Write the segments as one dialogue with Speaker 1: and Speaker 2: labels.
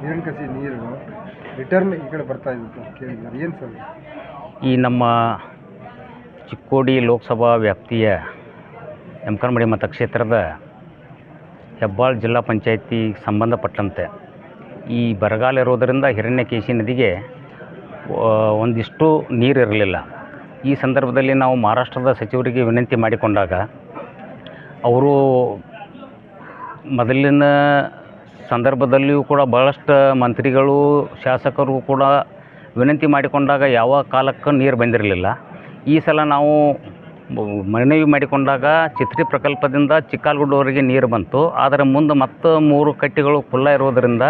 Speaker 1: ನೀರಿನ ನೀರು. ರಿಟರ್ನ್ ಈ ಬರ್ತಾ ಏನು ಸರ್?
Speaker 2: ಈ ನಮ್ಮ ಚಿಕ್ಕೋಡಿ ಲೋಕಸಭಾ ವ್ಯಾಪ್ತಿಯ ಯಮಕನಮಡಿ ಮತಕ್ಷೇತ್ರದ ಹೆಬ್ಬಾಳ್ ಜಿಲ್ಲಾ ಪಂಚಾಯತಿ ಸಂಬಂಧಪಟ್ಟಂತೆ ಈ ಬರಗಾಲ ಇರೋದರಿಂದ ಹಿರಣ್ಯಕೇಶಿ ನದಿಗೆ ಒಂದಿಷ್ಟು ಒಂದಿಷ್ಟು ನೀರಿರಲಿಲ್ಲ ಈ ಸಂದರ್ಭದಲ್ಲಿ ನಾವು ಮಹಾರಾಷ್ಟ್ರದ ಸಚಿವರಿಗೆ ವಿನಂತಿ ಮಾಡಿಕೊಂಡಾಗ, ಅವರು ಮೊದಲಿನ ಸಂದರ್ಭದಲ್ಲಿಯೂ ಕೂಡ ಭಾಳಷ್ಟು ಮಂತ್ರಿಗಳು, ಶಾಸಕರು ಕೂಡ ವಿನಂತಿ ಮಾಡಿಕೊಂಡಾಗ ಯಾವ ಕಾಲಕ್ಕೂ ನೀರು ಬಂದಿರಲಿಲ್ಲ. ಈ ಸಲ ನಾವು ಮನವಿ ಮಾಡಿಕೊಂಡಾಗ ಚಿತ್ರಿ ಪ್ರಕಲ್ಪದಿಂದ ಚಿಕ್ಕಾಲ್ಗುಡ್ಡವರೆಗೆ ನೀರು ಬಂತು. ಆದರೆ ಮುಂದೆ ಮತ್ತೆ ಮೂರು ಕಟ್ಟಿಗಳು ಖುಲ್ಲ ಇರೋದರಿಂದ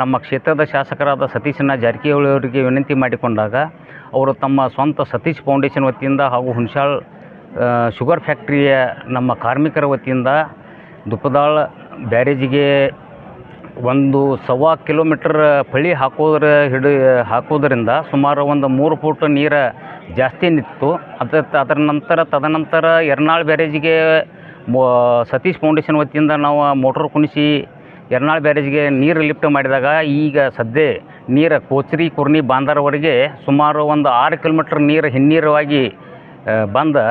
Speaker 2: ನಮ್ಮ ಕ್ಷೇತ್ರದ ಶಾಸಕರಾದ ಸತೀಶನ ಜಾರಕಿಹೊಳಿ ಅವರಿಗೆ ವಿನಂತಿ ಮಾಡಿಕೊಂಡಾಗ ಅವರು ತಮ್ಮ ಸ್ವಂತ ಸತೀಶ್ ಫೌಂಡೇಶನ್ ವತಿಯಿಂದ ಹಾಗೂ ಹುಣಸಾಳ್ ಶುಗರ್ ಫ್ಯಾಕ್ಟ್ರಿಯ ನಮ್ಮ ಕಾರ್ಮಿಕರ ವತಿಯಿಂದ ದುಪ್ಪದಾಳ್ ಬ್ಯಾರೇಜಿಗೆ ಒಂದು ಸವಾ ಕಿಲೋಮೀಟ್ರ್ ಪಳಿ ಹಾಕೋದ್ರ ಹಿಡಿ, ಹಾಕೋದರಿಂದ ಸುಮಾರು ಒಂದು ಮೂರು ಫೂಟ್ ನೀರು ಜಾಸ್ತಿ ನಿಂತು, ಅದ ಅದರ ನಂತರ ತದನಂತರ ಎರ್ನಾಳ್ ಬ್ಯಾರೇಜಿಗೆ ಮೋ, ಸತೀಶ್ ಫೌಂಡೇಶನ್ ವತಿಯಿಂದ ನಾವು ಮೋಟ್ರ್ ಕುಣಿಸಿ ಎರ್ನಾಳ್ ಬ್ಯಾರೇಜ್ಗೆ ನೀರು ಲಿಫ್ಟ್ ಮಾಡಿದಾಗ ಈಗ ಸದ್ಯ ನೀರು ಕೋಚರಿ, ಕುರ್ನಿ ಬಾಂದರ್ವರೆಗೆ ಸುಮಾರು ಒಂದು ಆರು ಕಿಲೋಮೀಟ್ರ್ ನೀರು ಹಿನ್ನೀರವಾಗಿ ಬಂದು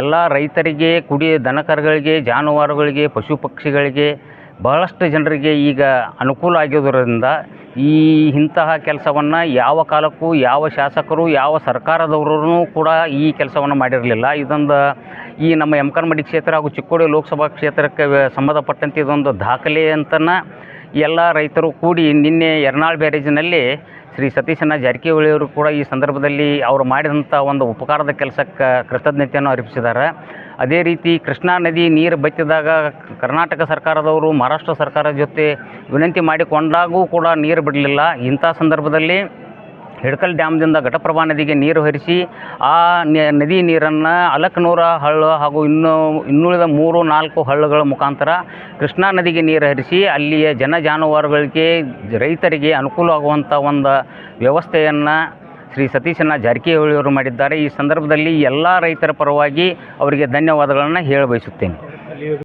Speaker 2: ಎಲ್ಲ ರೈತರಿಗೆ, ಕುಡಿ, ದನಕರುಗಳಿಗೆ, ಜಾನುವಾರುಗಳಿಗೆ, ಪಶು ಪಕ್ಷಿಗಳಿಗೆ ಬಹಳಷ್ಟು ಜನರಿಗೆ ಈಗ ಅನುಕೂಲ ಆಗಿರೋದ್ರಿಂದ ಈ ಇಂತಹ ಕೆಲಸವನ್ನು ಯಾವ ಕಾಲಕ್ಕೂ, ಯಾವ ಶಾಸಕರು, ಯಾವ ಸರ್ಕಾರದವರೂ ಕೂಡ ಈ ಕೆಲಸವನ್ನು ಮಾಡಿರಲಿಲ್ಲ. ಇದೊಂದು ಈ ನಮ್ಮ ಯಮಕನಮಡಿ ಕ್ಷೇತ್ರ ಹಾಗೂ ಚಿಕ್ಕೋಡಿ ಲೋಕಸಭಾ ಕ್ಷೇತ್ರಕ್ಕೆ ಸಂಬಂಧಪಟ್ಟಂತೆ ಇದೊಂದು ದಾಖಲೆ ಅಂತನ ಎಲ್ಲ ರೈತರು ಕೂಡಿ ನಿನ್ನೆ ಎರ್ನಾಳ್ ಬ್ಯಾರೇಜಿನಲ್ಲಿ ಶ್ರೀ ಸತೀಶನ ಜಾರಕಿಹೊಳಿ ಅವರು ಕೂಡ ಈ ಸಂದರ್ಭದಲ್ಲಿ ಅವರು ಮಾಡಿದಂಥ ಒಂದು ಉಪಕಾರದ ಕೆಲಸಕ್ಕೆ ಕೃತಜ್ಞತೆಯನ್ನು ಅರ್ಪಿಸಿದ್ದಾರೆ. ಅದೇ ರೀತಿ ಕೃಷ್ಣಾ ನದಿ ನೀರು ಬತ್ತಿದಾಗ ಕರ್ನಾಟಕ ಸರ್ಕಾರದವರು, ಮಹಾರಾಷ್ಟ್ರ ಸರ್ಕಾರದ ಜೊತೆ ವಿನಂತಿ ಮಾಡಿಕೊಂಡಾಗೂ ಕೂಡ ನೀರು ಬಿಡಲಿಲ್ಲ. ಇಂಥ ಸಂದರ್ಭದಲ್ಲಿ ಹಿಡ್ಕಲ್ ಡ್ಯಾಮ್ದಿಂದ ಘಟಪ್ರಭಾ ನದಿಗೆ ನೀರು ಹರಿಸಿ ಆ ನದಿ ನೀರನ್ನು ಅಲಕ್ನೂರ ಹಳ್ಳ ಹಾಗೂ ಇನ್ನೂ ಇನ್ನುಳಿದ ಮೂರು, ನಾಲ್ಕು ಹಳ್ಳಗಳ ಮುಖಾಂತರ ಕೃಷ್ಣಾ ನದಿಗೆ ನೀರು ಹರಿಸಿ ಅಲ್ಲಿಯ ಜನ ಜಾನುವಾರುಗಳಿಗೆ ರೈತರಿಗೆ ಅನುಕೂಲವಾಗುವಂಥ ಒಂದು ವ್ಯವಸ್ಥೆಯನ್ನು ಶ್ರೀ ಸತೀಶಣ್ಣ ಜಾರಕಿಹೊಳಿ ಅವರು ಮಾಡಿದ್ದಾರೆ. ಈ ಸಂದರ್ಭದಲ್ಲಿ ಎಲ್ಲ ರೈತರ ಪರವಾಗಿ ಅವರಿಗೆ ಧನ್ಯವಾದಗಳನ್ನು ಹೇಳ ಬಯಸುತ್ತೇನೆ